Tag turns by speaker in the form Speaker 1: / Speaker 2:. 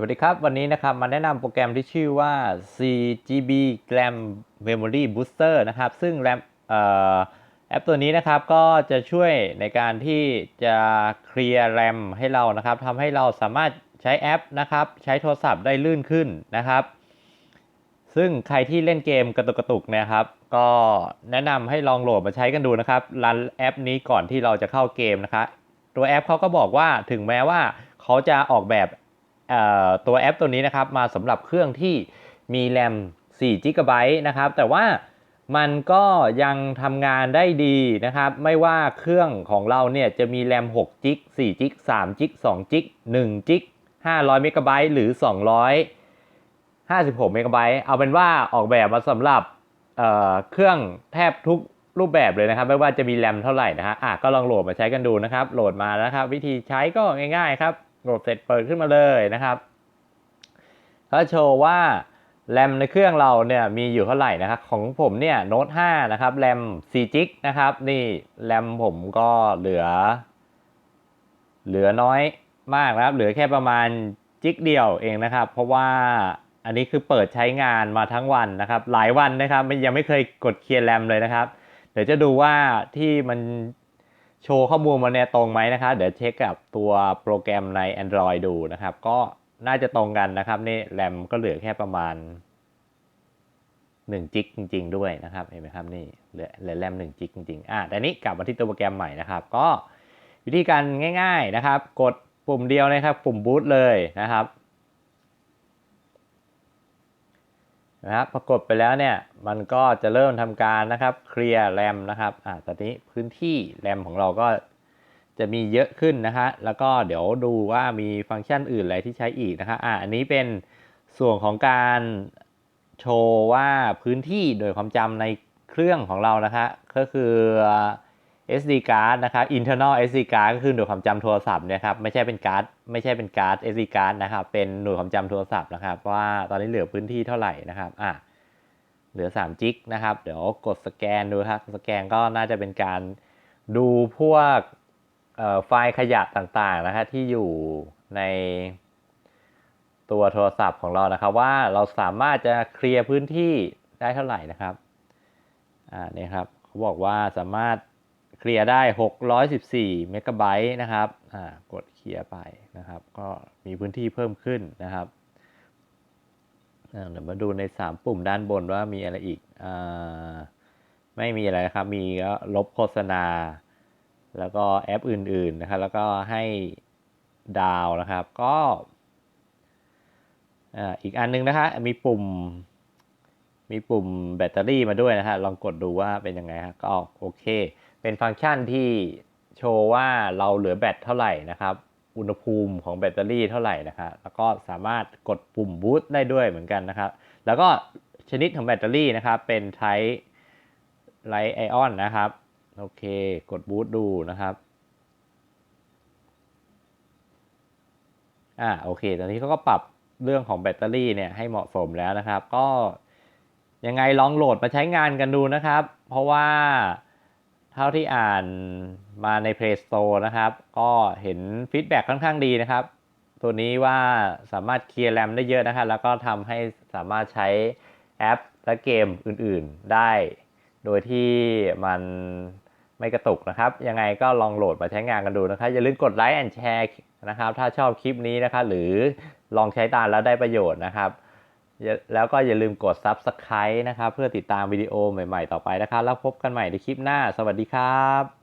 Speaker 1: วัสดีครับ วันนี้นะครับมาแนะนำโปรแกรมที่ชื่อว่า 4GB RAM Memory Booster นะครับ ซึ่งแรมเอ่อแอปตัวนี้นะครับก็จะช่วยในการที่จะเคลียร์แรมให้เรานะครับทำให้เราสามารถใช้แอปนะครับ ใช้โทรศัพท์ได้ลื่นขึ้นนะครับ ซึ่งใครที่เล่นเกมกระตุกกระตุกเนะครับ ก็แนะนำให้ลองโหลดมาใช้กันดูนะครับรันแอปนี้ก่อนที่เราจะเข้าเกมนะคะตัวแอปเขาก็บอกว่าถึงแม้ว่าเขาจะออกแบบ ตัวแอปตัวนี้นะครับมาสำหรับเครื่องที่มีแรม4 g b นะครับ แต่ว่ามันก็ยังทำงานได้ดีนะครับ ไม่ว่าเครื่องของเราเนี่ยจะมีแรม6 g 4 g 3 g 2 g 1 g 500 m b หรือ200 56เมกะไบต์เอาเป็นว่าออกแบบมาสำหรับเเครื่องแทบทุกรูปแบบเลยนะครับ ไม่ว่าจะมีแรมเท่าไหร่นะฮะอะก็ลองโหลดมาใช้กันดูนะครับ โหลดมานะครับ วิธีใช้ก็ง่ายๆครับ โหลดเสร็จเปิดขึ้นมาเลยนะครับเขาโชว์ว่าแรมในเครื่องเราเนี่ยมีอยู่เท่าไหร่นะครับ ของผมเนี่ยโน้ต5นะครับแรม4จิกนะครับ นี่แรมผมก็เหลือ เหลือน้อยมากนะครับ เหลือแค่ประมาณจิกเดียวเองนะครับ เพราะว่าอันนี้คือเปิดใช้งานมาทั้งวันนะครับ หลายวันนะครับยังไม่เคยกดเคลียร์แรมเลยนะครับ เดี๋ยวจะดูว่าที่มัน โชว์ข้อมูลมาเนี่ยตรงไหมนะครับ เดี๋ยวเช็คกับตัวโปรแกรมใน Android ดูนะครับ ก็น่าจะตรงกันนะครับนี่แรมก็เหลือแค่ประมาณ1จิกจริง ๆ ด้วยนะครับเห็นไหมครับนี่เหลือเหลือแรม1จิกจริงๆอะแต่นี้กลับมาที่ตัวโปรแกรมใหม่นะครับ ก็วิธีการง่าย ๆนะครับ กดปุ่มเดียวนะครับ ปุ่มบูตเลยนะครับ นะครับพอกดไปแล้วเนี่ยมันก็จะเริ่มทำการนะครับเคลียร์แรมนะครับอ่าตอนนี้พื้นที่แรมของเราก็จะมีเยอะขึ้นนะฮะแล้วก็เดี๋ยวดูว่ามีฟังก์ชันอื่นอะไรที่ใช้อีกนะครับอ่าอันนี้เป็นส่วนของการโชว์ว่าพื้นที่โดยความจำในเครื่องของเรานะคะก็คือ SD card นะครับ internal SD card ก็คือหน่วยความจำโทรศัพท์นี่ยครับไม่ใช่เป็นการ์ดไม่ใช่เป็นการ์ด SD card นะครับเป็นหน่วยความจำโทรศัพท์นะครับว่าตอนนี้เหลือพื้นที่เท่าไหร่นะครับอะเหลือ3จิกนะครับเดี๋ยวกดสแกนดูครับสแกนก็น่าจะเป็นการดูพวกเอ่อไฟล์ขยะต่างๆนะครับที่อยู่ในตัวโทรศัพท์ของเรานะครับ ว่าเราสามารถจะเคลียร์พื้นที่ได้เท่าไหร่นะครับอ่าเนี่ยครับเขาบอกว่าสามารถ เคลียร์ได้ 614 เมกะไบต์นะครับอ่ากดเคลียร์ไปนะครับ ก็มีพื้นที่เพิ่มขึ้นนะครับเดี๋ยวมาดูใน 3 ปุ่มด้านบนว่ามีอะไรอีกอ่าไม่มีอะไรนะครับ มีก็ลบโฆษณา แล้วก็แอปอื่นๆนะครับ แล้วก็ให้ดาวนะครับ ก็อ่าอีกอันนึงนะฮะมีปุ่ม มีปุ่มแบตเตอรี่มาด้วยนะฮะ ลองกดดูว่าเป็นยังไงฮะ ก็โอเค เป็นฟังก์ชันที่โชว์ว่าเราเหลือแบตเท่าไหร่นะครับ อุณหภูมิของแบตเตอรี่เท่าไหร่นะครับแล้วก็สามารถกดปุ่มบูตได้ด้วยเหมือนกันนะครับ แล้วก็ชนิดของแบตเตอรี่นะครับ เป็นไทป์ไลท์ไอออนนะครับ โอเค กดบูตดูนะครับ อ่า โอเค ตอนนี้เขาก็ปรับเรื่องของแบตเตอรี่เนี่ยให้เหมาะสมแล้วนะครับ ก็ ยังไงลองโหลดมาใช้งานกันดูนะครับ เพราะว่าเท่าที่อ่านมาใน Play Store นะครับ ก็เห็นฟีดแบ็กค่อนข้างดีนะครับ ตัวนี้ว่าสามารถเคลียร์แรมได้เยอะนะครับ แล้วก็ทำให้สามารถใช้แอปและเกมอื่นๆได้ โดยที่มันไม่กระตุกนะครับ ยังไงก็ลองโหลดมาใช้งานกันดูนะครับ อย่าลืมกดไลค์แอนแชร์นะครับ ถ้าชอบคลิปนี้นะครับ หรือลองใช้ตามแล้วได้ประโยชน์นะครับ แล้วก็อย่าลืมกด Subscribe นะครับ เพื่อติดตามวิดีโอใหม่ ๆ ต่อไปนะครับ แล้วพบกันใหม่ในคลิปหน้า สวัสดีครับ